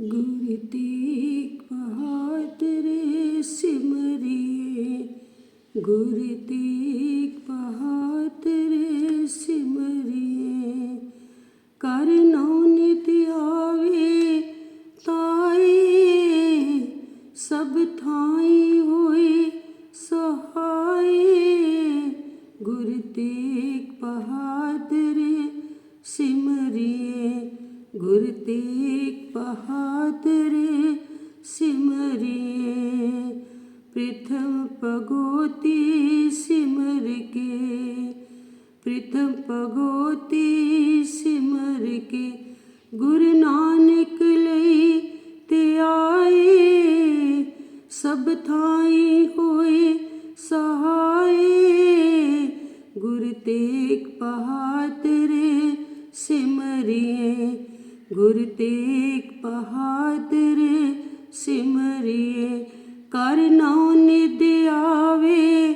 ਗੁਰ ਤੇਗ ਬਹਾਦਰ ਸਿਮਰਿਏ। ਗੁਰ ਤੇਗ ਬਹਾਦਰ ਸਿਮਰਿਏ। ਕਰ ਗੁਰ ਤੇਗ ਬਹਾਦਰ ਸਿਮਰਿਏ ਪ੍ਰਥਮ ਭਗੋਤੀ ਸਿਮਰ ਕੇ ਪ੍ਰਥਮ ਭਗੋਤੀ ਸਿਮਰ ਕੇ ਗੁਰੂ ਨਾਨਕ ਲਈ ਤੇ ਆਏ ਸਭ ਥਾਈ ਹੋਏ ਸਹਾਏ ਗੁਰ ਤੇਗ ਬਹਾਦਰ ਗੁਰ ਤੇਗ ਬਹਾਦਰ ਸਿਮਰਿਏ, ਕਰ ਨਉ ਨਿਦ ਆਵੇ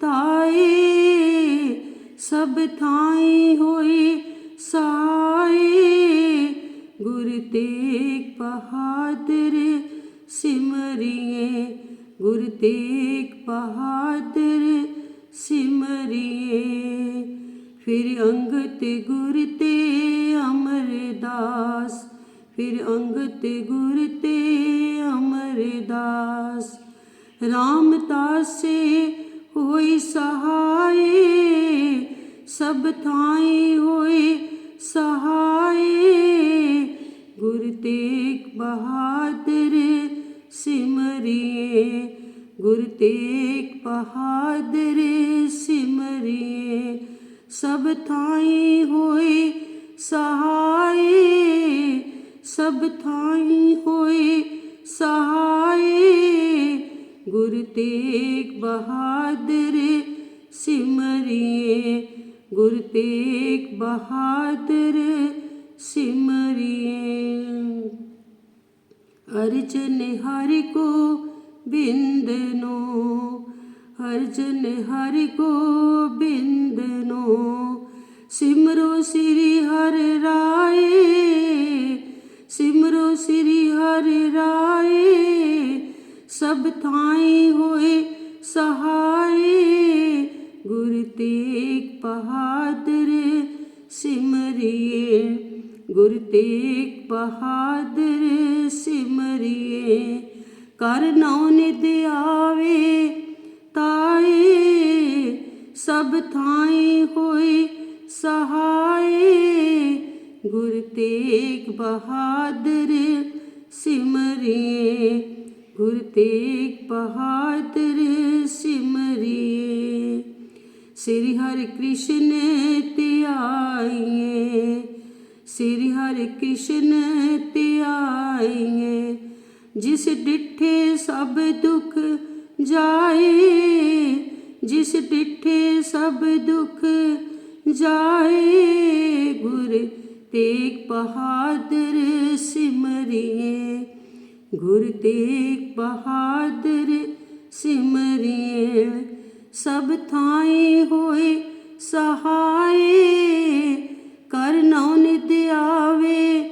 ਤਾਏ, ਸਭ ਥਾਈ ਹੋਏ ਸਾਏ। ਗੁਰ ਤੇਗ ਬਹਾਦਰ ਸਿਮਰਿਏ, ਗੁਰ ਤੇਗ ਬਹਾਦਰ ਸਿਮਰਿਏ। ਫਿਰ ਅੰਗਤ ਗੁਰ ਤੇ ਅਮਰਦਾਸ, ਫਿਰ ਅੰਗਤ ਗੁਰ ਤੇ ਅਮਰਦਾਸ। RAM ਤਾਸੇ ਹੋਈ ਸਹਾਏ, ਸਭ ਥਾਈ ਹੋਏ ਸਹਾਏ। ਗੁਰ ਤੇਗ ਬਹਾਦਰ ਸਿਮਰਿਏ, ਗੁਰ ਤੇਗ ਬਹਾਦਰ ਸਿਮਰਿਏ। ਸਭ ਥਾਈ ਹੋਏ ਸਹਾਏ ਸਭ ਥਾਈ ਹੋਏ ਸਹਾਏ ਗੁਰ ਤੇਗ ਬਹਾਦਰ ਸਿਮਰਿਏ, ਗੁਰ ਤੇਗ ਬਹਾਦਰ ਸਿਮਰਿਏ। ਅਰਜਨ ਹਰਿ ਕੋ ਬਿੰਦਨੋ, ਅਰਜਨ ਹਰਿ ਕੋ ਬਿੰਦਨੋ। ਸਿਮਰੋ ਸ੍ਰੀ ਹਰਿ ਰਾਏ, ਸਿਮਰੋ ਸ੍ਰੀ ਹਰਿ ਰਾਏ, ਸਭ ਥਾਈ ਹੋਏ ਸਹਾਏ, ਗੁਰ ਤੇਗ ਬਹਾਦਰ ਸਿਮਰਿਏ, ਗੁਰ ਤੇਗ ਬਹਾਦਰ ਸਿਮਰਿਏ, ਕਰ ਨਉ ਨਿਦ ਆਵੇ ਤਾਏ, ਸਭ ਥਾਈ ਹੋਏ ਸਹਾਏ, ਗੁਰ ਤੇਗ ਬਹਾਦਰ ਸਿਮਰਿਏ। ਗੁਰ ਤੇਗ ਬਹਾਦਰ ਸਿਮਰਿਏ। ਸ੍ਰੀ ਹਰਿ ਕ੍ਰਿਸ਼ਨ ਧਿਆਈਏ ਸ੍ਰੀ ਹਰਿ ਕ੍ਰਿਸ਼ਨ ਧਿਆਈਏ ਜਿਸ ਡਿਠੇ ਸਭ ਦੁੱਖ ਜਾਏ, ਜਿਸ ਡਿਠੇ ਸਭ ਦੁੱਖ ਜਾਏ ਗੁਰ, ਤੇਗ ਬਹਾਦਰ ਸਿਮਰਿਏ। ਗੁਰ, ਤੇਗ ਬਹਾਦਰ ਸਿਮਰਿਏ। ਸਭ ਥਾਈ ਹੋਏ ਸਹਾਏ, ਕਰ ਨਉ ਨਿਦ ਆਵੇ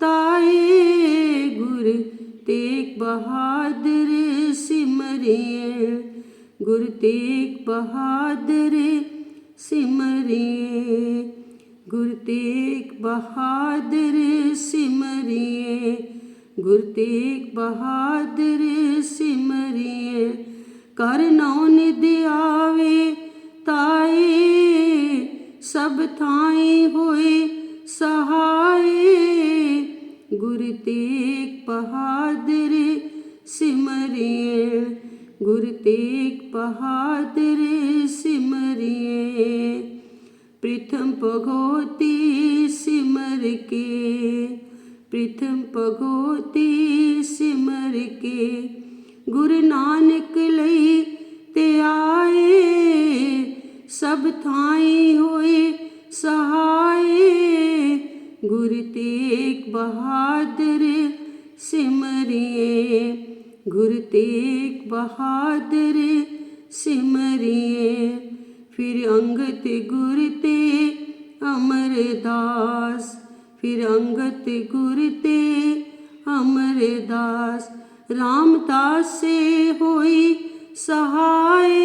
ਤਾਏ। ਗੁਰ, ਤੇਗ ਬਹਾਦਰ ਸਿਮਰਿਏ। ਗੁਰ, ਤੇਗ ਬਹਾਦਰ ਸਿਮਰਿਏ ਗੁਰ ਤੇਗ ਬਹਾਦਰ ਸਿਮਰਿਏ, ਗੁਰ ਤੇਗ ਬਹਾਦਰ ਸਿਮਰਿਏ, ਕਰ ਨਉ ਨਿਦ ਆਵੇ ਤਾਏ, ਸਭ ਥਾਈ ਹੋਏ ਸਹਾਏ, ਗੁਰ ਤੇਗ ਬਹਾਦਰ ਗੁਰ ਤੇਗ ਬਹਾਦਰ ਸਿਮਰਿਏ ਪ੍ਰਥਮ ਭਗੋਤੀ ਸਿਮਰ ਕੇ ਪ੍ਰਥਮ ਭਗੋਤੀ ਸਿਮਰ ਕੇ ਗੁਰੂ ਨਾਨਕ ਲਈ ਤੇ ਆਏ ਸਭ ਥਾਈ ਹੋਏ ਸਹਾਏ ਗੁਰ ਤੇਗ ਬਹਾਦਰ ਸਿਮਰਿਏ ਗੁਰ ਤੇਗ ਬਹਾਦਰ ਸਿਮਰਿਏ, ਫਿਰ ਅੰਗਤ ਗੁਰ ਤੇ ਅਮਰਦਾਸ, ਫਿਰ ਅੰਗਤ ਗੁਰ ਤੇ ਅਮਰ ਰਾਮਦਾਸ ਸੇ ਹੋਈ ਸਹਾਏ,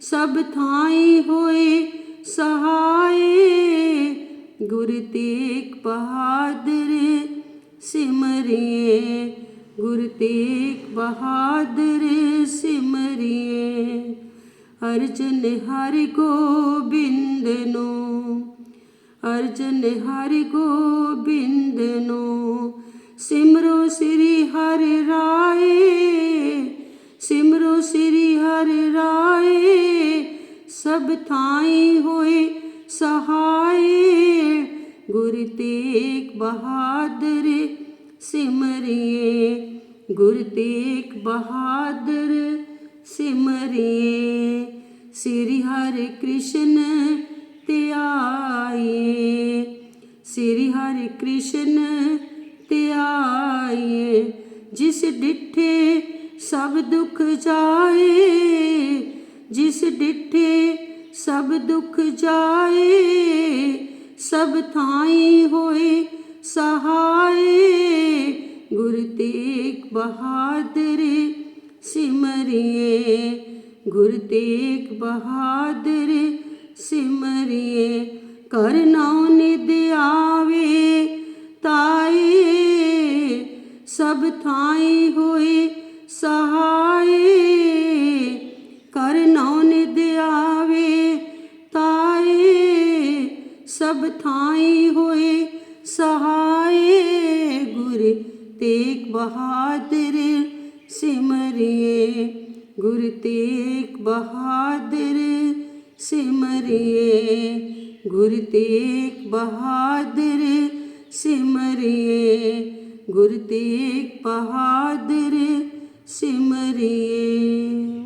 ਸਭ ਥਾਈ ਹੋਏ ਸਹਾਏ। ਗੁਰ ਤੇਗ ਬਹਾਦਰ ਸਿਮਰਿਏ ਗੁਰ ਤੇਗ ਬਹਾਦਰ ਸਿਮਰਿਏ, ਅਰਜਨ ਹਰਿ ਗੋਬਿੰਦ ਨੂੰ, ਅਰਜਨ ਹਰਿ ਗੋਬਿੰਦ ਨੂੰ, ਸਿਮਰੋ ਸ੍ਰੀ ਹਰਿ ਰਾਏ, ਸਿਮਰੋ ਸ੍ਰੀ ਹਰਿ ਰਾਏ, ਸਭ ਥਾਈ ਹੋਏ ਸਹਾਏ, ਗੁਰ ਤੇਗ ਬਹਾਦਰ ਸਿਮਰਿਏ ਗੁਰ ਤੇਗ ਬਹਾਦਰ ਸਿਮਰਿਏ ਸ੍ਰੀ ਹਰਿ ਕ੍ਰਿਸ਼ਨ ਧਿਆਏ ਸ੍ਰੀ ਹਰਿ ਕ੍ਰਿਸ਼ਨ ਧਿਆਏ ਜਿਸ ਡਿਠੇ ਸਭ ਦੁੱਖ ਜਾਏ। ਜਿਸ ਡਿਠੇ ਸਭ ਦੁੱਖ ਜਾਏ, ਸਭ ਥਾਈ ਹੋਏ ਸਹਾਏ। ਗੁਰ ਤੇਗ ਬਹਾਦਰ ਸਿਮਰਿਏ, ਗੁਰ ਤੇਗ ਬਹਾਦਰ ਸਿਮਰਿਏ ਕਰ ਨਾਉ ਨਿਦ ਆਵੇ, ਤਾਏ ਸਭ ਥਾਈ ਹੋਏ ਸਹਾਏ ਕਰ ਨਾਉ ਨਿਦ ਆਵੇ, ਤਾਏ ਸਭ ਥਾਈ ਹੋਏ ਸਹਾਏ, ਗੁਰ ਤੇਗ ਬਹਾਦਰ ਸਿਮਰਿਏ। ਗੁਰ ਤੇਗ ਬਹਾਦਰ ਸਿਮਰਿਏ। ਗੁਰ ਤੇਗ ਬਹਾਦਰ ਸਿਮਰਿਏ। ਗੁਰ ਤੇਗ ਬਹਾਦਰ ਸਿਮਰਿਏ।